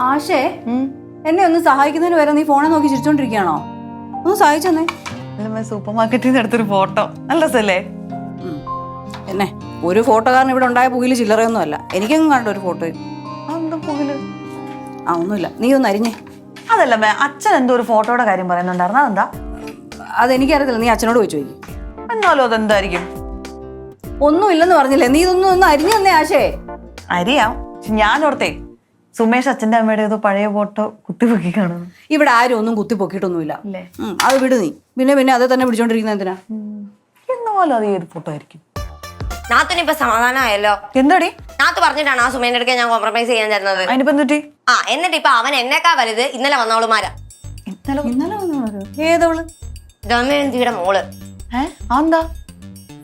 ആശേ എന്നെ ഒന്ന് സഹായിക്കുന്നതിന് വരെ നീ ഫോണെ നോക്കി ചിരിച്ചോണ്ടിരിക്കുകയാണോ? ഒന്ന് സഹായിച്ചെന്നേ. സൂപ്പർ മാർക്കറ്റിൽ നിന്ന് എടുത്തൊരു ഫോട്ടോ. നല്ല രസല്ലേ? എന്നെ ഒരു ഫോട്ടോകാരൻ ഇവിടെ ഉണ്ടായ പുകയിൽ ചില്ലറയൊന്നും അല്ല. എനിക്കെങ്ങും കണ്ട ഒരു ഫോട്ടോ. ആ ഒന്നുമില്ല. നീ ഒന്ന് അരിഞ്ഞേ. അതല്ല മേ അച്ഛൻ എന്തോ ഒരു ഫോട്ടോയുടെ കാര്യം പറയുന്നുണ്ടായിരുന്നു. അതെന്താ? അതെനിക്കറിയത്തില്ല. നീ അച്ഛനോട് ചോദിച്ചു ചോദിക്കും. എന്നാലും അതെന്തായിരിക്കും? ഒന്നും ഇല്ലെന്ന് പറഞ്ഞില്ലേ? നീ ഇതൊന്നും ഒന്ന് അരിഞ്ഞു തന്നെ ആശേ. പക്ഷെ ഞാൻ ഓർത്തേ സുമേഷ് അച്ഛന്റെ അമ്മയുടെ ഏതോ പഴയ ഫോട്ടോ കുത്തിപ്പൊക്കി കാണുന്നു. ഇവിടെ ആരും ഒന്നും കുത്തിപ്പൊക്കിയിട്ടൊന്നുമില്ല. ഉം, അത് വിട് നീ. പിന്നെ പിന്നെ അത് തന്നെ പിടിച്ചോണ്ടിരിക്കുന്ന എന്തിനാ? എന്നാലും അത് ഏത് ഫോട്ടോ ആയിരിക്കും? നാത്തിന് ഇപ്പൊ സമാധാനമായല്ലോ എന്താടി? നാത്ത് പറഞ്ഞിട്ടാണ് ആ സുമേന്റെ അടുക്കാൻ ഞാൻ കോംപ്രമൈസ് ചെയ്യാൻ തരുന്നത്. അതിനിപ്പോ എന്തുറ്റി ആ എന്നിട്ട് ഇപ്പൊ അവൻ എന്നെക്കാ വലുത് ഇന്നലെ വന്നവളുമാരാ. ഇന്നലെ ഇന്നലെ വന്നവളോ? ഏതവൾ? ദമയന്തിയുടെ മോൾ. ഏ?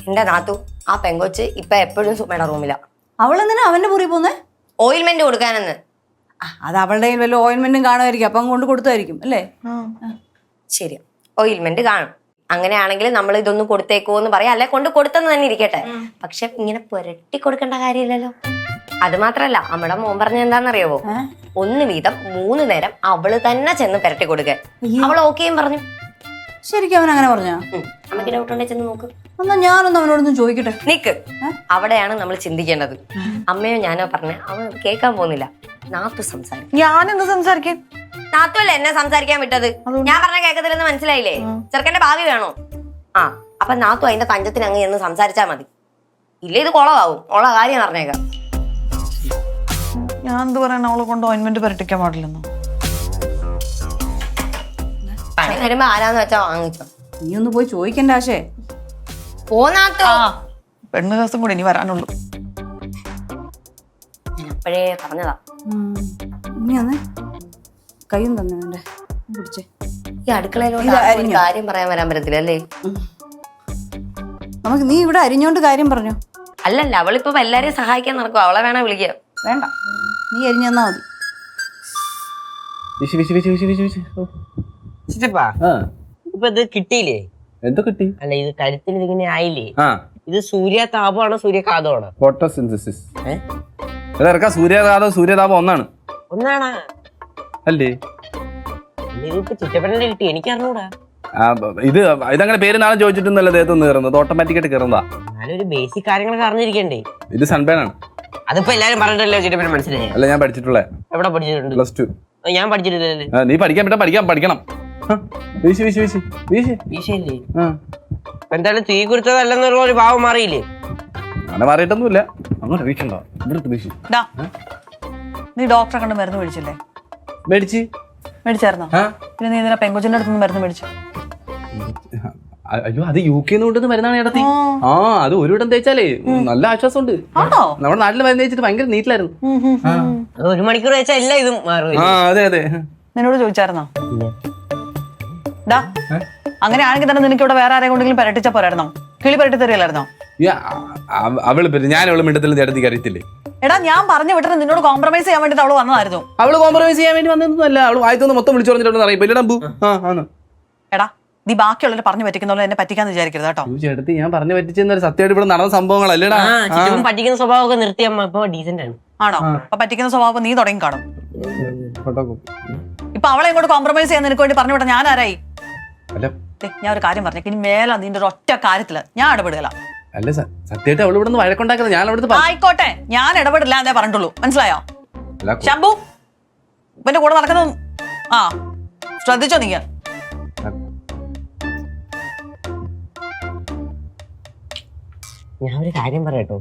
എന്റെ നാത്തു ആ പെങ്കൊച്ച് ഇപ്പൊ എപ്പോഴും സുമയുടെ റൂമിലാ അവളെന്തിനാ അവന്റെ പുറി പോന്നെ? ഓയിൽമെന്റ് കൊടുക്കാനെന്ന്. അത് അവളുടെ കയ്യിൽ വല്ല ഓയിൻമെന്റും കാണുമായിരിക്കും. അപ്പം കൊണ്ട് കൊടുത്തായിരിക്കും അല്ലേ? ശരി. ഓയിൽമെന്റ് കാണും. അങ്ങനെയാണെങ്കിൽ നമ്മൾ ഇതൊന്നും കൊടുത്തേക്കോ എന്ന് പറയാം. അല്ലെ കൊണ്ട് കൊടുത്തെന്ന് തന്നെ ഇരിക്കട്ടെ. പക്ഷെ ഇങ്ങനെ പുരട്ടി കൊടുക്കേണ്ട കാര്യമില്ലല്ലോ. അത് മാത്രല്ല നമ്മുടെ മോൻ പറഞ്ഞ എന്താണെന്നറിയാവോ? ഒന്ന് വീതം മൂന്ന് നേരം അവൾ തന്നെ ചെന്ന് പുരട്ടി കൊടുക്ക. അവൾ ഓക്കെയും പറഞ്ഞു. ശരിക്കും അവൻ അങ്ങനെ പറഞ്ഞോ? നമുക്ക് ഡൗട്ട് ഉണ്ടെങ്കിൽ ചെന്ന് നോക്ക്. എന്നാ ഞാനൊന്നും അവനോടൊന്നും ചോദിക്കട്ടെ. നിക്ക്. അവിടെയാണ് നമ്മൾ ചിന്തിക്കേണ്ടത്. അമ്മയോ ഞാനോ പറഞ്ഞ അവൻ കേൾക്കാൻ പോകുന്നില്ല. നാത്തു സംസാരിക്കും. ഞാൻ എന്ത് സംസാരിക്കും? നാത്തു അല്ലേ എന്നെ സംസാരിക്കാൻ വിട്ടത്? ഞാൻ പറഞ്ഞ കേൾക്കത്തില്ലെന്ന് മനസ്സിലായില്ലേ? ചെറുക്കന്റെ ഭാവി വേണോ? ആ അപ്പൊ നാത്തു അതിന്റെ തഞ്ചത്തിന് അങ്ങ് എന്ന് സംസാരിച്ചാ മതി. ഇല്ല ഇത് കുളവാകും ഉള്ള കാര്യം പറഞ്ഞേക്കാം ഞാൻ എന്ത് പറയണ? അവളെ കൊണ്ട് ഓയിൻമെന്റ് പരട്ടിക്കാൻ പാടില്ലെന്നോ? പണി വരുമ്പോ ആരാന്ന് വെച്ചാ വാങ്ങിച്ചോ. നീ ഒന്ന് പോയി ചോദിക്കണ്ട ആശേ. പോ നാത്തു. പെണ്ണ് ദിവസം കൂടി ഇനി വരാനുള്ളൂ. അപ്പോഴേ പറഞ്ഞതാ. ഇനി ഒന്ന് കയ്യും തന്നെ പിടിച്ചേ. ഈ അടുക്കളയിലോട്ട് ആർക്കും ഒരു കാര്യം പറയാൻ വരാൻ പറ്റത്തില്ല അല്ലേ? നമുക്ക് നീ ഇവിടെ അരിഞ്ഞോണ്ട് കാര്യം പറഞ്ഞു? അല്ലല്ല അവളിപ്പോ എല്ലാരെയും സഹായിക്കാൻ നടക്കും അവളെ വേണേ വിളിക്കാം. വേണ്ട. നീ അരിഞ്ഞാ മതി. വിശി വിശി വിശി വിശി വിശി വിശി. ഓ. ചിറ്റപ്പാ ആ. ഇപ്പൊ ഇത് കിട്ടിയില്ലേ? എന്തോ കിട്ടി? അല്ല ഇത് കരുത്തിൽ ഇതിങ്ങനെ ആയില്ലേ? ആ. ഇത് താപമാണോ സൂര്യഘാതമാണോ? ഫോട്ടോസിന്തസിസ്. അത് ഇറക്കാം സൂര്യതാപം സൂര്യതാപം ഒന്നാണ്. ഒന്നാണാ. അല്ലേ? കിട്ടി? എനിക്ക് അറിഞ്ഞൂടാ ഇത് ഇതങ്ങനെ പേര് നാളെ ചോദിച്ചിട്ടൊന്നുമല്ല ദേഹത്തൊന്ന് കയറുന്നത്. ഓട്ടോമാറ്റിക് ആയിട്ട് കയറുന്നതാ. ബേസിക് കാര്യങ്ങളൊക്കെ അറിഞ്ഞിരിക്കണ്ടേ? ഇത് സൺബേൺ ആണ് അതിപ്പോ എല്ലാരും പറഞ്ഞിട്ടല്ലോ മനസ്സിലായി? അല്ല ഞാൻ പഠിച്ചിട്ടുള്ള. എവിടെ പഠിച്ചിട്ടുണ്ട്? പ്ലസ് ടു ഞാൻ നീ പഠിക്കാൻ പറ്റാ പഠിക്കാൻ പഠിക്കണം. വീശി വീശി വീശി വീശി. ഇപ്പൊ എന്തായാലും തീ കുറിച്ചതല്ലെന്നുള്ള ഒരു ഭാവം മാറിയില്ലേ? അങ്ങനെ മാറിയിട്ടൊന്നുമില്ല. അങ്ങോട്ട് വീശണ്ട ഇവിടുത്തെ വീശി ഡാ നീ ഡോക്ടറെ കണ്ട് മരുന്ന് മേടിച്ചില്ലേ? മേടിച്ച്? മേടിച്ചായിരുന്നോ? ആ. പിന്നെ നീ ഇതിനെ പെങ്കൊച്ചിന്റെ അടുത്ത് നിന്ന് മരുന്ന് മേടിച്ചു? അ- അയ്യോ അത് യു കെ കൊണ്ടുവന്ന് മരുന്നാണ് ഇടത്തി ആ. അത് ഒരു ഇടം തേച്ചാലേ. നല്ല ആശ്വാസമുണ്ട്. ആണോ? നമ്മുടെ നാട്ടിൽ മരുന്ന് തേച്ചിട്ട് ഭയങ്കര നീറ്റിലായിരുന്നു. അത് ഒരു മണിക്കൂർ വെച്ചാൽ എല്ലാം ഇതും മാറും. ആ അതെ അതെ. നിന്നോട് ചോദിച്ചായിരുന്നോ? ഡാ അങ്ങനെയാണെങ്കിൽ തന്നെ നിനക്ക് ഇവിടെ വേറെ ആരെ കൊണ്ടെങ്കിലും പരട്ടിച്ച പോരായിരുന്നോ? കിളി പരട്ടി തരില്ലായിരുന്നോ ഈ അവൾ പിന്നെ ഞാൻ അവൾ മിണ്ടത്തിൽ ചേട്ടത്തിക്ക് അറിയത്തില്ലേ? എടാ ഞാൻ പറഞ്ഞു വിട്ടിട്ട് നിന്നോട് കോംപ്രമൈസ് ചെയ്യാൻ വേണ്ടിട്ട് അവൾ വന്നതായിരുന്നു. അവൾ കോംപ്രമൈസ് ചെയ്യാൻ വേണ്ടി വന്നതൊന്നുമല്ല. അവൾ വായത്തൊന്ന് മൊത്തം വിളിച്ചു പറഞ്ഞിട്ടുണ്ടെന്ന് അറിയാം. ഇല്ല ഡംബു ആ. ആണ് എടാ നീ ബാക്കിയുള്ളവരെ പറഞ്ഞു പറ്റിക്കുന്ന പോലെ എന്നെ പറ്റിക്കാന്ന് വിചാരിക്കരുത് കേട്ടോ. ചേട്ടത്തി ഞാൻ പറഞ്ഞു പറ്റിച്ചെന്നൊരു സത്യമായിട്ട് ഇവിടെ നടന്ന സംഭവങ്ങളല്ലേടാ പഠിക്കുന്ന സ്വഭാവമൊക്കെ നിർത്തി അമ്മ. ഇപ്പൊ ഡീസന്റ് ആണ്. ആണോ? അപ്പൊ പറ്റിക്കുന്ന സ്വഭാവം നീ തുടങ്ങി കാണും. ഇപ്പൊ അവളെ ഇങ്ങോട്ട് കോംപ്രമൈസ് ചെയ്യാൻ നിനക്ക് വേണ്ടി പറഞ്ഞു വിട്ടാ ഞാൻ ആരായി? ഞാൻ ഒരു കാര്യം പറഞ്ഞു ഇനി മേല നിന്റെ ഒരു ഒറ്റ കാര്യത്തിൽ ഞാൻ ഇടപെടുകയില്ല. അല്ല സർ സത്യമായിട്ട് അവൾ ഇവിടെ നിന്ന് വഴക്കുണ്ടാക്കുന്നത് ഞാൻ അവിടുത്തെ ആയിക്കോട്ടെ. ഞാൻ ഇടപെടില്ല എന്നേ പറഞ്ഞിട്ടുള്ളൂ. മനസ്സിലായോ? ശംഭു ഇവന്റെ കൂടെ നടക്കുന്നത് ആ ശ്രദ്ധിച്ചോ നീ? ഞാൻ ഒരു കാര്യം പറയട്ടോ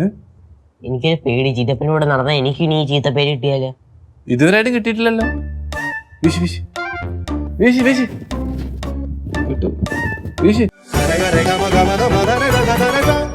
എനിക്ക് എനിക്കൊരു പേടി. ചീത്തപ്പനോട് നടന്ന എനിക്ക് ഇനി ഈ പേര് കിട്ടിയാൽ? ഇതുവരെയായിട്ടും കിട്ടിയിട്ടില്ലല്ലോ. വീശി വീശി. വീശി വീശി. കിട്ടും വീശി. da re ga